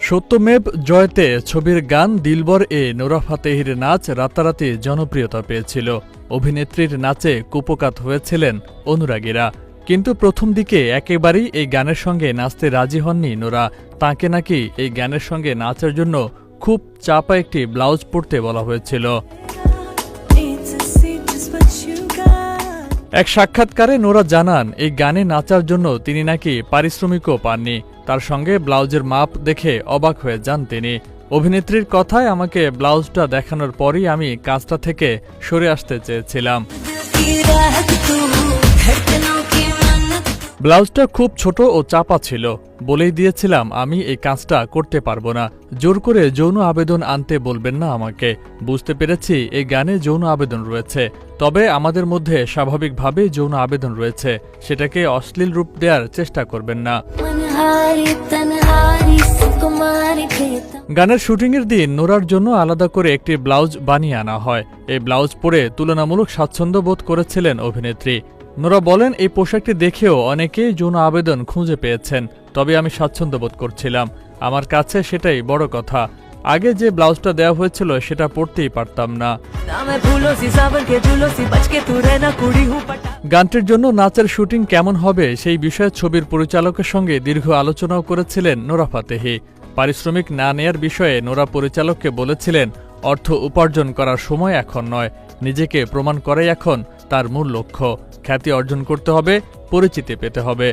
সত্যমেব জয়তে ছবির গান দিলবর এ নোরা ফাতেহির নাচ রাতারাতি জনপ্রিয়তা পেয়েছিল। অভিনেত্রীর নাচে কুপকাত হয়েছিলেন অনুরাগীরা। কিন্তু প্রথম দিকে একেবারেই এই গানের সঙ্গে নাচতে রাজি হননি নোরা। তাকে নাকি এই গানের সঙ্গে নাচের জন্য খুব চাপা একটি ব্লাউজ পরতে বলা হয়েছিল। এক সাক্ষাৎকারে নোরা জানান, এই গানে নাচার জন্য তিনি নাকি পারিশ্রমিকও পাননি। তার সঙ্গে ব্লাউজের মাপ দেখে অবাক হয়ে যান তিনি। অভিনেত্রীর কথায় আমাকে ব্লাউজটা দেখানোর পরই আমি কাজটা থেকে সরে আসতে চেয়েছিলাম। ব্লাউজটা খুব ছোট ও চাপা ছিল। বলেই দিয়েছিলাম আমি এই কাজটা করতে পারব না। জোর করে যৌন আবেদন আনতে বলবেন না আমাকে। বুঝতে পেরেছি এই গানে যৌন আবেদন রয়েছে। তবে আমাদের মধ্যে স্বাভাবিকভাবে যৌন আবেদন রয়েছে। সেটাকে অশ্লীল রূপ দেওয়ার চেষ্টা করবেন না। গানের শুটিংয়ের দিন নোরার জন্য আলাদা করে একটি ব্লাউজ বানিয়ে আনা হয়। এই ব্লাউজ পরে তুলনামূলক স্বাচ্ছন্দ্য বোধ করেছিলেন অভিনেত্রী। নোরা বলেন এই পোশাকটি দেখেও অনেকেই যৌন আবেদন খুঁজে পেয়েছেন তবে আমি স্বাচ্ছন্দ্য বোধ করছিলাম। আমার কাছে সেটাই বড় কথা। আগে যে ব্লাউজটা দেওয়া হয়েছিল সেটা পরতেই পারতাম না। গানটির জন্য নাচের শুটিং কেমন হবে সেই বিষয়ে ছবির পরিচালকের সঙ্গে দীর্ঘ আলোচনাও করেছিলেন নোরা ফাতেহি। পারিশ্রমিক না নেয়ার বিষয়ে নোরা পরিচালককে বলেছিলেন অর্থ উপার্জন করার সময় এখন নয় নিজেকে প্রমাণ করাই এখন তার মূল লক্ষ্য খ্যাতি অর্জন করতে হবে পরিচিতি পেতে হবে।